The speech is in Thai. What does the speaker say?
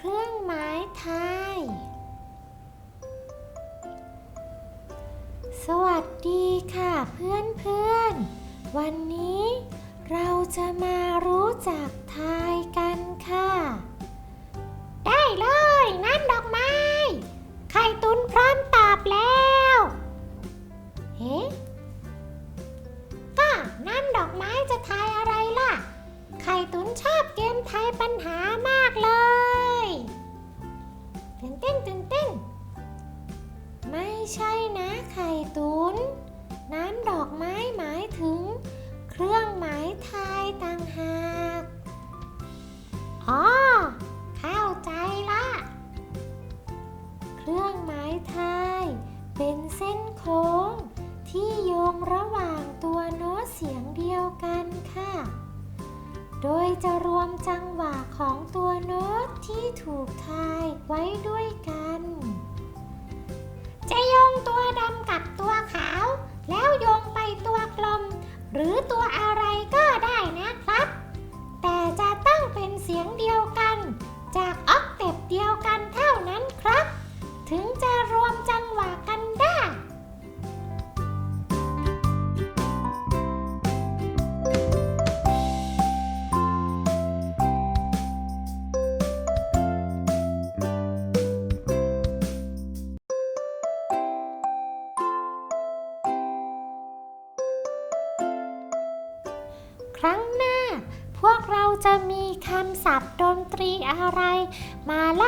เครื่องหมายไทย สวัสดีค่ะเพื่อนเพื่อนวันนี้เราจะมารู้จักไทยกันค่ะ ได้เลยน้ำดอกไม้ ไข่ตุนพร้อมตอบแล้วเอ๊ะก็น้ำดอกไม้จะทายอะไรล่ะ ไข่ตุนชอบเกมทายปัญหามาก ใช่นะไข่ตุน น้ำดอกไม้หมายถึง เครื่องหมายไทยต่างหาก อ๋อ เข้าใจละ เครื่องหมายไทย เป็นเส้นโค้ง ที่โยงระหว่างตัวโน้ตเสียงเดียวกันค่ะ โดยจะรวมจังหวะของตัวโน้ตที่ถูกทายไว้ด้วยกัน หรือตัวอะไรก็ ครั้งหน้า พวกเราจะมีคำศัพท์ดนตรีอะไร มาเล่า